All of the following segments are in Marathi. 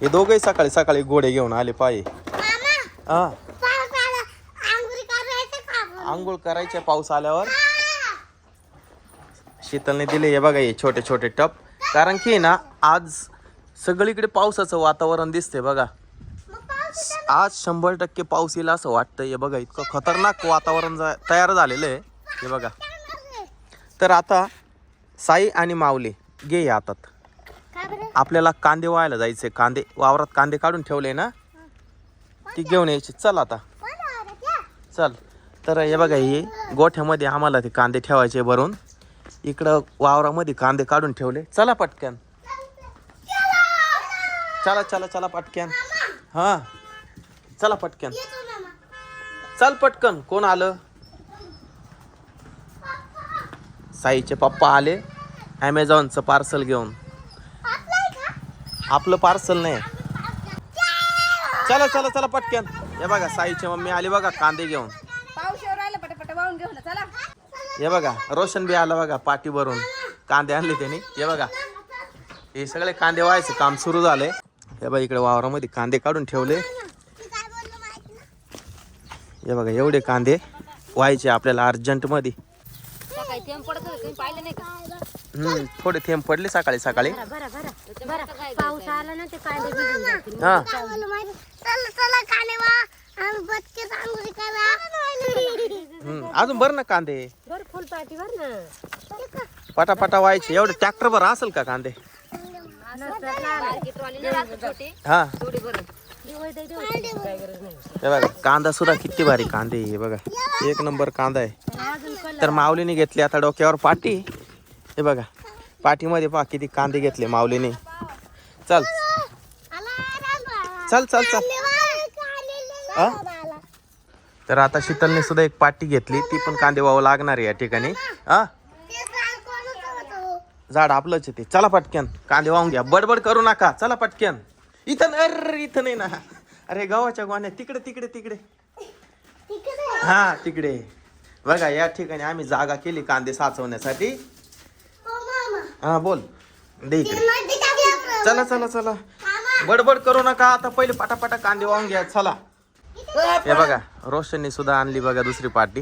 हे दोघही सकाळी सकाळी घोडे घेऊन आले पायी. हा? आंघोळी करायचं पाऊस आल्यावर. शीतलने दिले हे बघा हे छोटे छोटे टप. कारण की ना आज सगळीकडे पावसाचं वातावरण दिसते बघा. आज शंभर टक्के पाऊस येईल असं वाटतं हे बघा इतकं खतरनाक वातावरण तयार झालेलं आहे. हे बघा. तर आता साई आणि माऊली घे हातात? आपल्याला कांदे व्हायला जायचे. कांदे वावरात कांदे काढून ठेवले ना ती घेऊन यायची. चल आता? चल. तर हे बघा हे गोठ्यामध्ये आम्हाला ते कांदे ठेवायचे भरून. इकडं वावरामध्ये कांदे काढून ठेवले. चला पटकन. चला चला चला पटकन. हा. चला पटकन. येतो ना मग. चल पटकन. कोण आलं? साईचे पप्पा आले. ॲमेझॉनचं पार्सल घेऊन? आपलं पार्सल नाही. चला चला चला पटकन. हे बघा साईची मम्मी आली बघा कांदे घेऊन. हे बघा रोशन बी आला बघा पाठी भरून. कांदे आणले त्यांनी. हे बघा हे सगळे कांदे व्हायचे काम सुरू झाले. हे बघा इकडे वावरामध्ये कांदे काढून ठेवले? हे बघा एवढे कांदे व्हायचे आपल्याला अर्जंटमध्ये. सकाळी थेंब पडत होते तुम्ही पाहिलं नाही का? हम्म थोडे थेंब पडले सकाळी सकाळी. बरं बरं बरं. पाऊस आला ना ते कांदे भिजून जातील. हा. काय बोललो माहिती? चला चला काने वा आम्ही बचकेच आंघोळी करा हम्म अजून बरं ना कांदे. बरं बर ना. पटापटा व्हायचे. एवढे ट्रॅक्टर भर असेल का कांदे? हा थोडी बरं. हे बघा कांदा सुद्धा किती भारी कांदे हे बघा. एक नंबर कांदा आहे. तर माऊलीने घेतली आता डोक्यावर पाटी. हे बघा पाठीमध्ये पहा किती कांदे घेतले माऊलीने. चल. चल चल चल. अ तर आता शीतलने सुद्धा एक पाटी घेतली. ती पण कांदे वावं लागणार आहे या ठिकाणी. हा? झाड आपलंच आहे ते. चला पटक्यान कांदे वाहून घ्या. बडबड करू नका. चला पटक्यान इथं न- अरे इथं नाही ना. अरे गव्हाच्या गोण्या तिकडे तिकडे तिकडे. हा तिकडे. बघा या ठिकाणी आम्ही जागा केली कांदे साचवण्यासाठी. हा बोल. दे इकडे. चला चला चला. बडबड करू नका. आता पहिले पटापटा कांदे वाहून घ्या. चला. हे बघा रोशनने सुद्धा आणली बघा दुसरी पार्टी.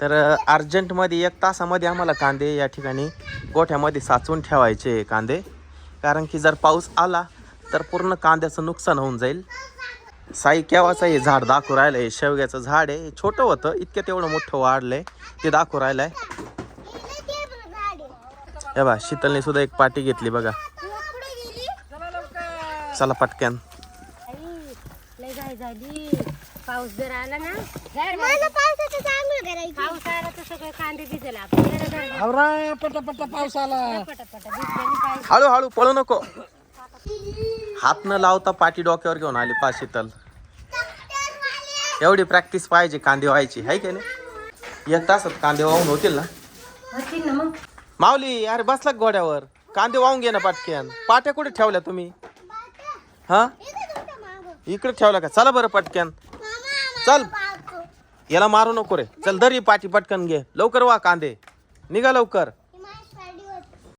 तर अर्जंटमध्ये एक तासामध्ये आम्हाला कांदे या ठिकाणी गोठ्यामध्ये साचवून ठेवायचे कांदे. कारण की जर पाऊस आला तर पूर्ण कांद्याचं नुकसान होऊन जाईल. साई केव्हाचं हे झाड दाखवू राहिलं हे शेवग्याचं झाड आहे. हे छोटं होतं. इतकं तेवढं मोठं वाढलंय. ते दाखवू राहिलंय. हे बा शीतलने सुद्धा एक पाटी घेतली बघा. चला पटक्यान लय घाई झाली पाऊस जर आला ना मला पावसाचं चांगलं करायचं पाऊस आला तर सगळे कांदे भिजेल आपण आवरा पटापटा पाऊस आला. पटापट भिजले पाहिजे हळूहळू पळू नको. हात न लावता पाठी डोक्यावर घेऊन आली पा शीतल. एवढी प्रॅक्टिस पाहिजे कांदे व्हायची आहे की नाही? एक तासात कांदे वाहून होतील ना? होतील ना मग. माऊली अरे बसला घोड्यावर? कांदे वाहून घे ना पाटक्यान पाट्या कुठे ठेवल्या तुम्ही? हा? इकडे ठेवल्या का? चला बरं पटक्यान चल. याला मारू नको रे. चल दरी पाठी पटकन घे. लवकर वा कांदे. निघा लवकर.